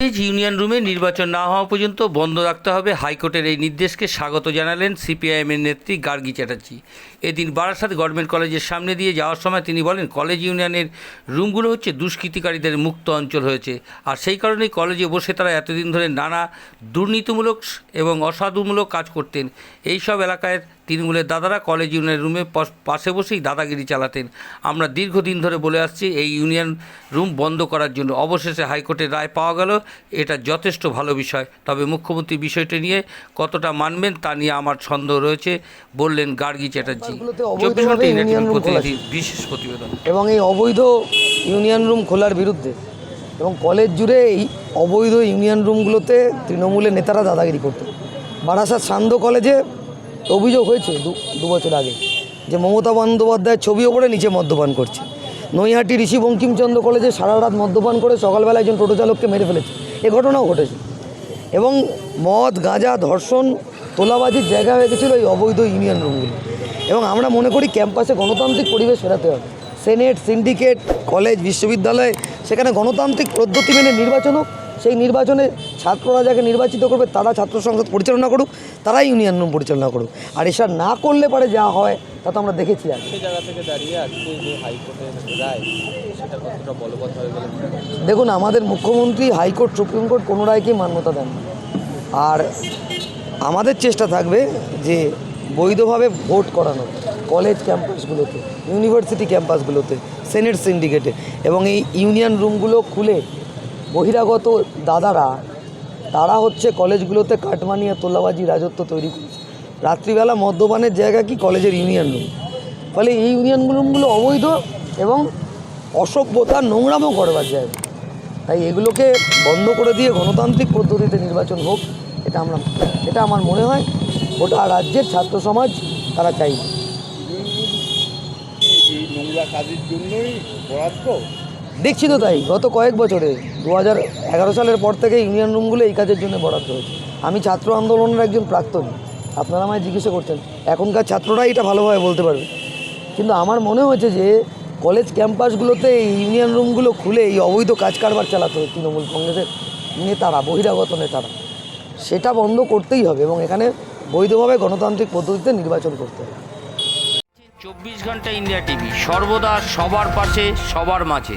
Union রুমে নির্বাচন না হওয়া পর্যন্ত বন্ধ রাখতে হবে হাইকোর্টের এই নির্দেশকে স্বাগত জানালেন সিপিআইএমের নেত্রী গার্গী চ্যাটার্জি। এদিন বারাসাত গভর্নমেন্ট কলেজের সামনে দিয়ে যাওয়ার সময় তিনি বলেন, কলেজ ইউনিয়নের রুমগুলো হচ্ছে দুষ্কৃতিকারীদের মুক্ত অঞ্চল হয়েছে। আর সেই কারণেই কলেজে বসে তারা এতদিন ধরে নানা দুর্নীতিমূলক এবং অসাধুমূলক কাজ করতেন। এই সব এলাকায় তৃণমূলের দাদারা কলেজ ইউনিয়ন রুমে পাশে বসেই দাদাগিরি চালাতেন। আমরা দীর্ঘদিন ধরে বলে আসছি এই ইউনিয়ন রুম বন্ধ করার জন্য অবশেষে হাইকোর্টের রায় পাওয়া গেল। এটা যথেষ্ট ভালো বিষয়। তবে মুখ্যমন্ত্রী বিষয়টি নিয়ে কতটা মানবেন তা নিয়ে আমার সন্দেহ রয়েছে বললেন গার্গী চ্যাটার্জি। চব্বিশ ঘণ্টা ইউনিয়ন প্রতিনিধি বিশেষ প্রতিবেদন। এবং এই অবৈধ ইউনিয়ন রুম খোলার বিরুদ্ধে এবং কলেজ জুড়ে এই অবৈধ ইউনিয়ন রুমগুলোতে তৃণমূলের নেতারা দাদাগিরি করত। বারাসাত সান্ধ্য কলেজে অভিযোগ হয়েছে দু বছর আগে যে মমতা বন্দ্যোপাধ্যায়ের ছবি ওপরে নিচে মদ্যপান করছে। নৈহাটি ঋষি বঙ্কিমচন্দ্র কলেজে সারা রাত মদ্যপান করে সকালবেলা একজন টোটো চালককে মেরে ফেলেছে। এ ঘটনাও ঘটেছে। এবং মদ, গাঁজা, ধর্ষণ, তোলাবাজির জায়গা হয়ে গেছিল এই অবৈধ ইউনিয়ন রুমগুলো এবং আমরা মনে করি ক্যাম্পাসে গণতান্ত্রিক পরিবেশ ফেরাতে হবে। সেনেট, সিন্ডিকেট, কলেজ, বিশ্ববিদ্যালয়, সেখানে গণতান্ত্রিক পদ্ধতি মেনে নির্বাচন হোক সেই নির্বাচনে ছাত্ররা যাকে নির্বাচিত করবে তারা ছাত্র সংসদ পরিচালনা করুক তারাই ইউনিয়ন রুম পরিচালনা করুক। আর এসব না করলে পারে যা হয় তা তো আমরা দেখেছি আর? দেখুন আমাদের মুখ্যমন্ত্রী হাইকোর্ট সুপ্রিম কোর্ট কোনো রায়কেই মান্যতা দেন আর আমাদের চেষ্টা থাকবে যে বৈধভাবে ভোট করানো কলেজ ক্যাম্পাসগুলোতে ইউনিভার্সিটি ক্যাম্পাসগুলোতে সেনেট সিন্ডিকেটে এবং এই ইউনিয়ন রুমগুলো খুলে বহিরাগত দাদারা, তারা হচ্ছে কলেজগুলোতে কাটমানিয়া তোলাবাজি, রাজত্ব তৈরি করছে। রাত্রিবেলা মদ্যপানের জায়গা কি কলেজের ইউনিয়ন রুম? ফলে এই ইউনিয়ন রুমগুলো অবৈধ এবং অসভ্যতা নোংরামও করবার জায়গা। তাই এগুলোকে বন্ধ করে দিয়ে গণতান্ত্রিক পদ্ধতিতে নির্বাচন হোক, এটা আমরা এটা আমার মনে হয় গোটা রাজ্যের ছাত্র সমাজ তারা চাইবে। নোংরা কাজের জন্যই বরাদ্দ? দেখছি তো তাই, গত কয়েক বছরে দু হাজার এগারো সালের পর থেকে ইউনিয়ন রুমগুলো এই কাজের জন্য বরাদ্দ হয়েছে। আমি ছাত্র আন্দোলনের একজন প্রাক্তন, আপনারা আমায় জিজ্ঞাসা করছেন, এখনকার ছাত্ররাই এটা ভালোভাবে বলতে পারবে। কিন্তু আমার মনে হয়েছে যে, কলেজ ক্যাম্পাসগুলোতে এই ইউনিয়ন রুমগুলো খুলে এই অবৈধ কাজ কারবার চালাতে হবে তৃণমূল কংগ্রেসের নেতারা, বহিরাগত নেতারা। সেটা বন্ধ করতেই হবে এবং এখানে বৈধভাবে গণতান্ত্রিক পদ্ধতিতে নির্বাচন করতে হবে। চব্বিশ ঘণ্টা ইন্ডিয়া টিভি, সর্বদা সবার পাশে, সবার মাঝে।